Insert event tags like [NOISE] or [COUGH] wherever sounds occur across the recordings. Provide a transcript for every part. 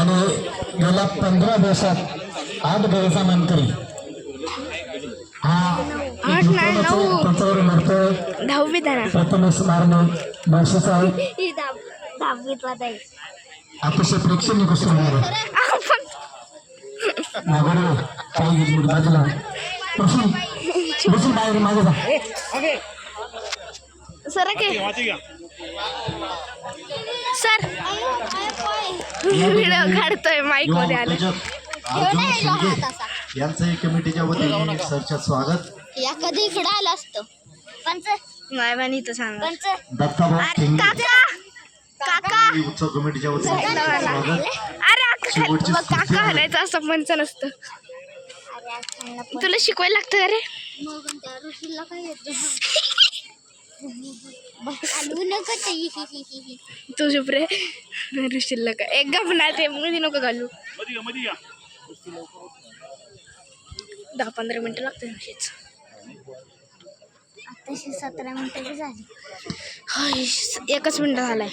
आणि गेल्या पंधरा दिवसात आठ हा ही जाईल अतिशय प्रेक्षणीय गोष्ट बाजूला. बाहेर मागे जा. सर. [LAUGHS] व्हिडिओ काढतोय माईकमध्ये आलं. शिंदे यांचंही कमिटीच्या वतीने सरच्या स्वागत. या कधी इकडे आला असतो? पंच. नाही पण इथं सांग पंच. दत्ताभाऊ अरे काका! काका! उत्सव कमिटीच्या वतीने स्वागत. अरे काका आहे. हलायचं असं म्हणचं नसतं. अरे तुला शिकवायला लागतं का रे मग त्या ऋषीला काय येतं हलवू नको ते. तू चुप रे. ऋषीला का एक गप ना ते मध्ये नको घालू. दहा पंधरा मिनिटं लागते अशीच. आताशी सतरा मिनिटं झाली. हाय, एकच मिनिट झालाय.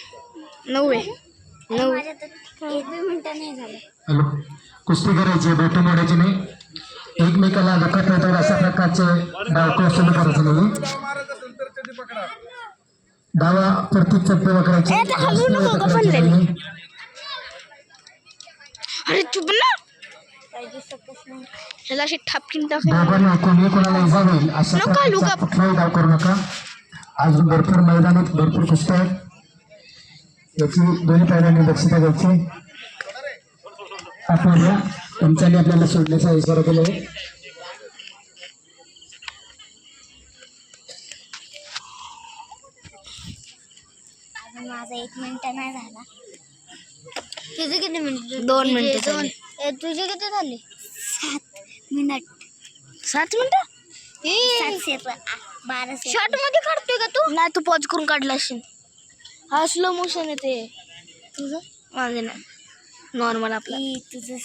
नऊ आहे. नऊ. एक मिनिटं नाही झालं हॅलो. कुस्ती करायची बेटू मोडायची नाही. एकमेकाला नाही तर अशा प्रकारचे डाव कौशल्य करायचे नाही. डावा प्रत्येक चप्पल करायचे. अरे चुप ना. ह्याला अशी ठापकीन कोणी कोणाला इजा होईल अशा नको, प्रकारचा लुका. कुठलाही डाव करू नका. अजून भरपूर मैदान आहेत भरपूर कुस्त्या आहेत. याची दोन्ही पैलवांनी दक्षता घ्यायची. आपल्याला पंचाने आपल्याला सोडण्याचा इशारा केला आहे. अजून माझा एक मिनिट नाही झाला. तुझे किती मिनिट दोन मिनिटं झाली. तुझे किती झाले? सात मिनिट. सात मिनिटं? सात सेकंद बारा शॉर्टमध्ये काढतोय का तू? नाही तू पॉज करून काढला असेल. हा स्लो मोशन येते. तुझं? माझे नाही. नॉर्मल आपला. ई, तुझं.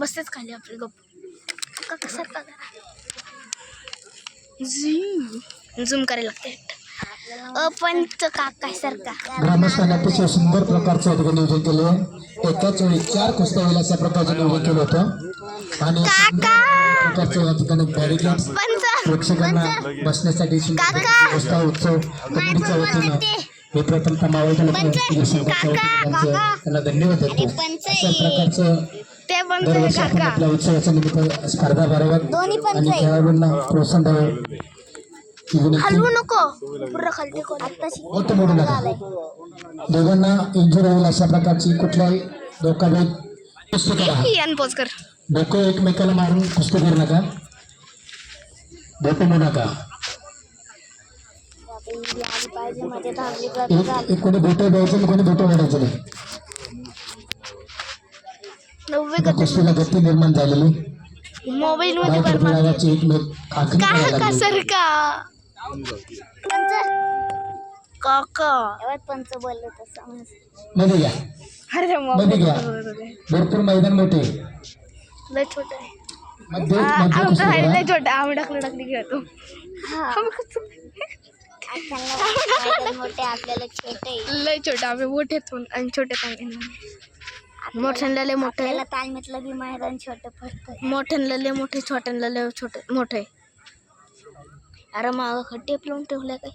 बसतेच खाली आपली गप काका सारखा झूम करायला लागते. पंच काका सारखा. ग्रामस्थांनी अतिशय सुंदर प्रकारचं या ठिकाणी नियोजन केले. एकाच वेळी चार कुस्त्या होईल अशा प्रकारचं नियोजन केलं होतं. आणि प्रकारचं या ठिकाणी बॅरिकेड्स प्रेक्षकांना बसण्यासाठी सुंदर व्यवस्था उत्सव कमिटीच्या वतीनं हे प्रथम मावळच्या त्यांना धन्यवाद देतो. अशा प्रकारचं ते पंच दरवर्षी आपण काका आपल्या उत्सवाच्या निमित्त स्पर्धा भराव्यात. दोन्ही आणि. खेळाडूंना प्रोत्साहन द्यावं. ही विनंती. हलवू नको. मोडू दोघांना इंजुर होईल अशा प्रकारची कुठल्याही धोकादायक कुस्ती करा. अन पॉज कर. डोकं एकमेकाला मारून कुस्ती करू नका. डोकं मोडू नका. पाहिजे धावली एक एक कोणी बोटं द्यायचं आणि कोणी बोटं ओढायचं नाही. कुस्तीला गती निर्माण झालेली. मोबाईल मध्ये एकमेक लागली. सर का? मध्ये घ्या. मध्ये भरपूर मैदान मोठे. लय छोटा आहे. छोटा आम्ही टाकलं टाकली खेळतो. मोठे आपल्याला छोटे. लय छोटा. आम्ही मोठे आणि छोटे पण मोठ्यांना लय मोठे आपल्याला तालमीतलं बी मैदान छोटं पडतं. मोठ्यांना लय मोठे छोट्यांना लय छोटे मोठे अरे माग टेप लावून ठेवल्या काय?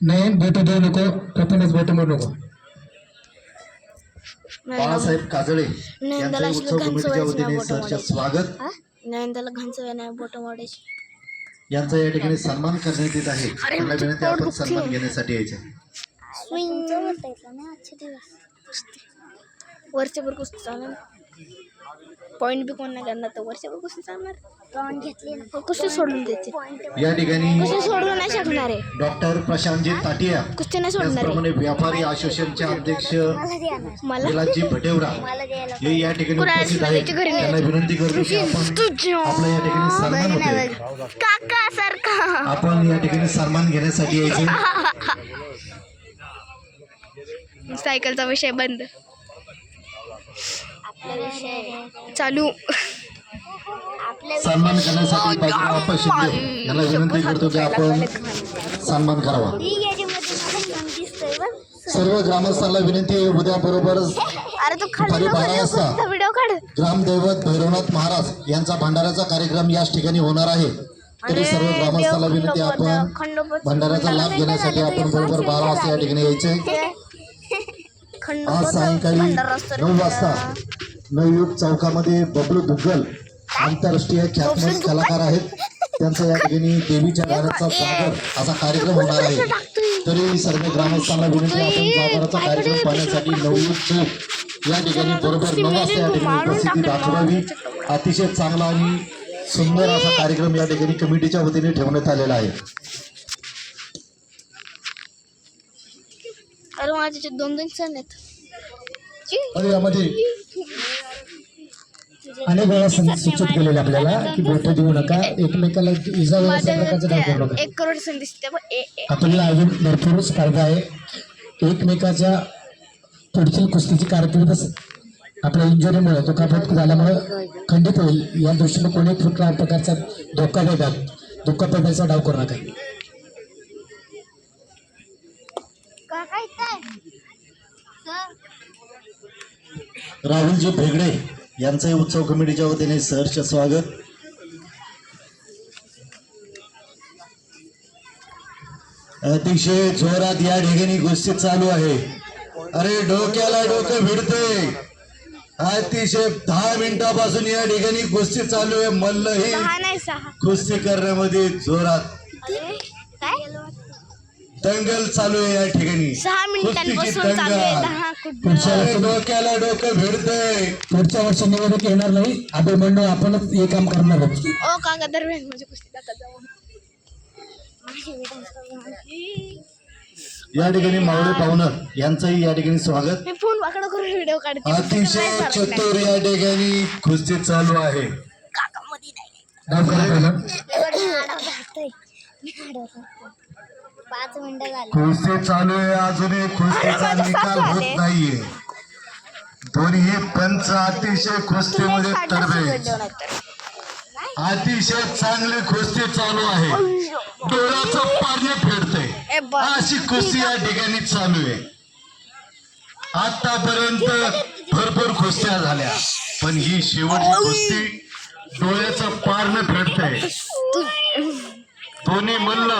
नाही बोट देऊ नको. प्रथमच बोट मोडू नको बाळासाहेब काजळे नंदाला उत्सव कमिटीच्या वतीने नाही बोटं. स्वागत. नंदाला घाणचं नाही बोट मोडायची. यांचा या ठिकाणी सन्मान करण्यात येत आहे. अरे, त्यांना तुझं विनंती पोट आपण दुखते. सन्मान घेण्यासाठी यायचे तुमचं होतं इथलं ना आजचे दिवस. वरच्या वर कुस्ती चालणार पॉईंट बी कोण नाही करणार तर वरच्या वर कुस्ती चालणार घेतली कुस्ती सोडून या ठिकाणी कुस्ती सोडून नाही शकणार आहे? डॉक्टर प्रशांतजी ताटिया कुस्ती नाही सोडणार आहे? व्यापारी असोसिएशनचे अध्यक्ष भटेवरा हे या ठिकाणी उपस्थित आहेत. त्यांना. विनंती करतो की आपण तुझ्या. आपला या ठिकाणी सन्मान काका सारखा आपण या ठिकाणी सन्मान घेण्यासाठी यायचे. सायकलचा विषय बंद. चालू. सन्मान करण्यासाठी बाजीराव अप्पा शिंदे यांना विनंती करतो की आपण सन्मान करावा. ही सर्व ग्रामस्थांना विनंती आहे उद्या बरोबर दुपारी बारा वाजता. ग्रामदैवत भैरवनाथ महाराज यांचा भंडाऱ्याचा कार्यक्रम याच ठिकाणी होणार आहे. तरी सर्व ग्रामस्थांना विनंती आपण भंडाऱ्याचा लाभ घेण्यासाठी आपण बरोबर बारा वाजता या ठिकाणी यायचे आज सायंकाळी नऊ वाजता नवयुग चौकामध्ये बबलू दुग्गल आंतरराष्ट्रीय ख्यातनाम कलाकार आहेत. त्यांचा या ठिकाणी देवीच्या गाण्याचा जागर असा कार्यक्रम होणार आहे. तरी सर्व ग्रामस्थांना विनंती आपण जागराचा कार्यक्रम पाहण्यासाठी नवयुग चौक या ठिकाणी बरोबर नऊ वाजता या ठिकाणी उपस्थिती दाखवावी. अतिशय चांगला आणि सुंदर असा कार्यक्रम या ठिकाणी कमिटीच्या वतीने ठेवण्यात आलेला आहे. अरे माझ्या दोन दोन सण आहेत. यामध्ये अनेक वेळा सूचित केलेले आपल्याला की बोट देऊ नका एकमेकाला इजा एक करोड सण दिसते आपल्याला अजून भरपूर स्पर्धा आहे. एकमेकाच्या पुढची कुस्तीची कारकीर्द आपल्या इंजुरीमुळे दुखापत झाल्यामुळे खंडित होईल. या दृष्टीने कोणी कुठल्या प्रकारचा धोका देतात दुखापतीचा डाव करू नका काका इथं सर राहुलजी भेगडे यांचंही उत्सव कमिटीच्या वतीने सहर्ष स्वागत. अतिशय जोरात या ठिकाणी गोष्टी चालू आहे. अरे डोक्याला डोकं भिडते. अतिशय दहा मिनिटापासून या ठिकाणी कुस्ती चालू आहे. मल्लही कुस्ती करण्यामध्ये जोरात. दंगल चालू आहे या ठिकाणी. सहा मिनिटांपासून चालू आहे. दंगल दहा कुठं? पुढच्या वर्षी डोक्याला डोकं भिडतंय. पुढच्या वर्षी निवडणूक येणार नाही. अभिमन्यू आपणच हे काम करणार आहोत. ओ काका दरम्यान म्हणजे कुस्ती जाऊ. या ठिकाणी मावळे पाहुणं यांचंही या ठिकाणी स्वागत. मी फोन वाकडं करून व्हिडिओ काढते. अतिशय नाही चालत नाही. चतुर या ठिकाणी कुस्ती चालू आहे. काका मध्ये नाही. पहिलं पाच मिनिटं झाली. कुस्ती चालू आहे अजूनही. कुस्तीचा निकाल होत नाहीये. दोन्ही पंच अतिशय कुस्तीमध्ये तरबेज. अतिशय चांगली कुस्ती चालू आहे. डोळ्याचं पाणी फेडते ए अशी कुस्ती या ठिकाणी चालू आहे. आतापर्यंत भरपूर कुस्त्या झाल्या. पण ही शेवटची कुस्ती डोळ्याचं पारण फेडते दोन्ही मल्ल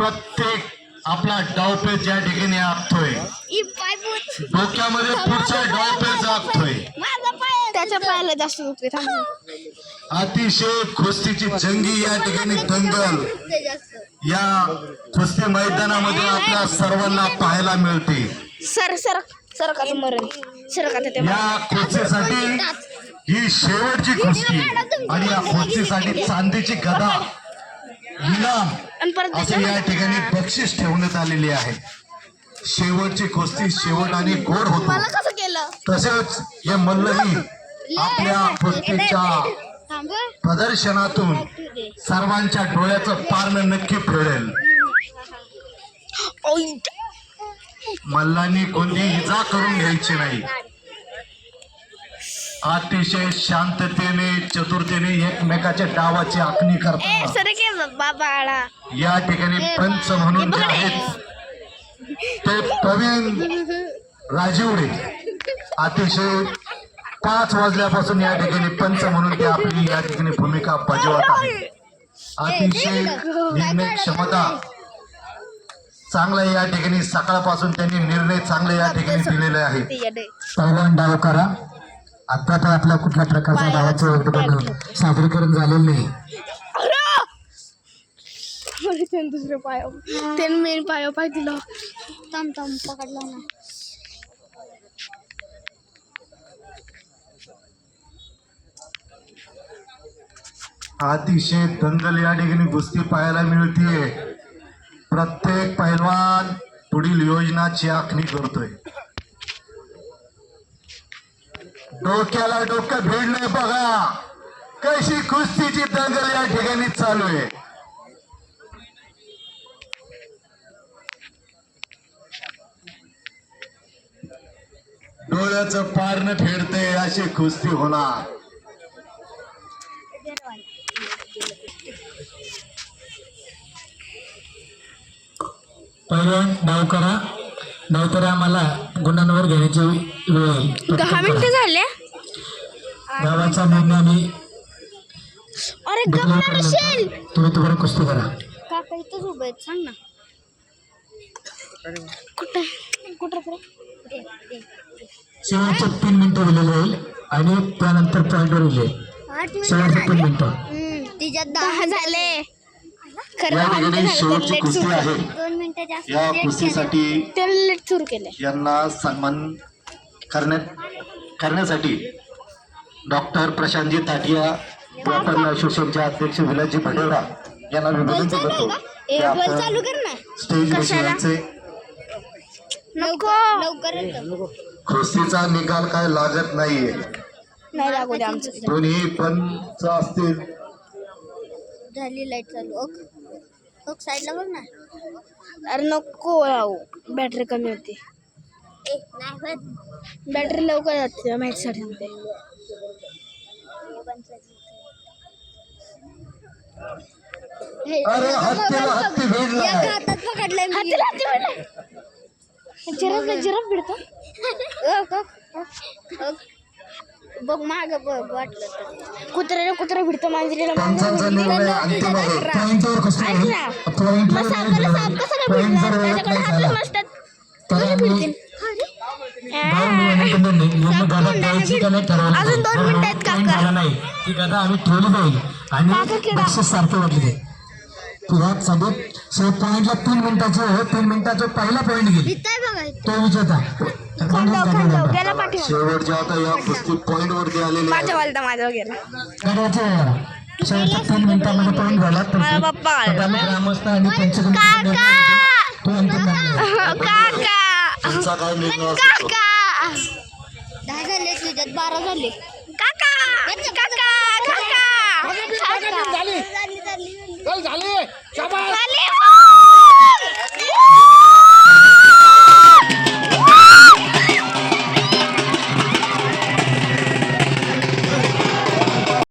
प्रत्येक आपला डावपेच या ठिकाणी आखतोय. डोक्यामध्ये पुढचा डावपेच आखतोय. माझा पाय त्याच्या पायाला जास्त अतिशय कुस्तीची जंगी या ठिकाणी दंगल. या कुस्ती मैदानामध्ये आपल्या सर्वांना पाहायला मिळते. सर सर सर का मरण? सर का या कुस्तीसाठी ही शेवटची कुस्ती. आणि या कुस्तीसाठी चांदीची गदा. परत असं या ठिकाणी बक्षीस ठेवण्यात आलेले आहे. शेवटची कुस्ती शेवट आणि गोड होतो. तसेच हे मल्लही [LAUGHS] आपल्या कुस्तीच्या प्रदर्शनातून सर्वांच्या डोळ्याचं पारणं नक्की फेडेल. मल्लांनी कोणती इजा करून घ्यायची नाही. अतिशय शांततेने चतुरतेने एकमेकाच्या डावाची आखणी करतात या ठिकाणी पंच म्हणून जे आहेत ते प्रवीण राजीवडे. अतिशय पाच वाजल्यापासून या ठिकाणी पंच म्हणून ते आपली या ठिकाणी भूमिका बजावत आहे अतिशय निर्णय क्षमता. चांगला या ठिकाणी सकाळपासून त्यांनी निर्णय चांगले या ठिकाणी दिलेले आहेत. येडे. पहिलवान डाव करा. आता तर आपल्या कुठल्या प्रकारच्या डावाचं उद्घाटन सादरीकरण झालेलं नाही. त्यानं दुसरं पाय त्यानं मेन पाय पाय दिला. थांब थांब पकडला ना अतिशय दंगल या ठिकाणी कुस्ती पाहायला मिळतीये. प्रत्येक पैलवान पुढील योजनाची आखणी करतोय. डोक्याला डोकं भिडलंय बघा. कशी कुस्तीची दंगल या ठिकाणी चालू आहे. डोळ्याचं पारण फेडते अशी कुस्ती होणार. पहिलवान डाव करा. नाहीतर आम्हाला गुन्ह्यांवर घेण्याची वेळ येईल. दहा मिनिटं. झाले. गावाचा निर्णय आम्ही तुम्ही तुम्हाला कुस्ती करा. काका इथंच उभं आहेत सांग ना. कुठं कुठं रे? दे, दे. शेवटचे तीन मिनिटं दिलेले होईल आणि त्यानंतर पॉईंटवर मिनिटं शेवटचे तीन मिनिटं. तिच्यात दहा झाले. या ठिकाणी शेवटची कुस्ती आहे. या. कुस्तीसाठी यांना सन्मान करण्यात करण्यासाठी डॉक्टर प्रशांतजी ताटिया व्यापारी असोसिएशनचे अध्यक्ष विलासजी भटेवडा यांना विनंती करतो. ए, की बॉल आपण चालू कर ना. स्टेज विषयांचे नको. लवकर येतो. कुस्तीचा निकाल काय लागत नाहीये. दोन्ही पंच असतील. झाली लाइट चालू साईडला बघ ना. अरे नको राहू. बॅटरी कमी होती. ए नाही होत. बॅटरी लवकर जाते माहितीसाठी सांगते हे, अरे हत्तीला हत्ती भिडला एका हातात पकडलंय मी. हाती हाती म्हणलं जिराफ जिराफ भिडतो. ओक, ओक, ओक. बघ माग बघ वाटलं तर. कुत्र्याला कुत्रा भिडतो मांजरीला मग सापाला साप कसा काय भिडणार? त्याच्याकडे हातच नसतात. का अजून दोन मिनिटं आहेत, काका. झाला नाही. ती गदा आम्ही ठेवली आणि सारखे वाटले तुझ्या सगळ्यात शेवट पॉईंटला तीन मिनिटाचे आहे तीन मिनिटाचा पहिला बघा इथं. तो विजेता खंडव खंडव गेला पाठीवर शेवटच्या आता या कुस्ती पॉइंट वरती आलेले आहे माझ्या वालता माझा वगैरे गड्याचे शेवटच्या तीन मिनिटामध्ये पॉईंट झाला ग्रामस्थ आणि पंचकर्मी काका तो अंतिम निर्णय. काका तुमचा काय निर्णय असेल तो? काका दहा झाले तुझ्यात बारा झाले काका काका काका झाली झाली झाली चल झाली. शाबास. हो.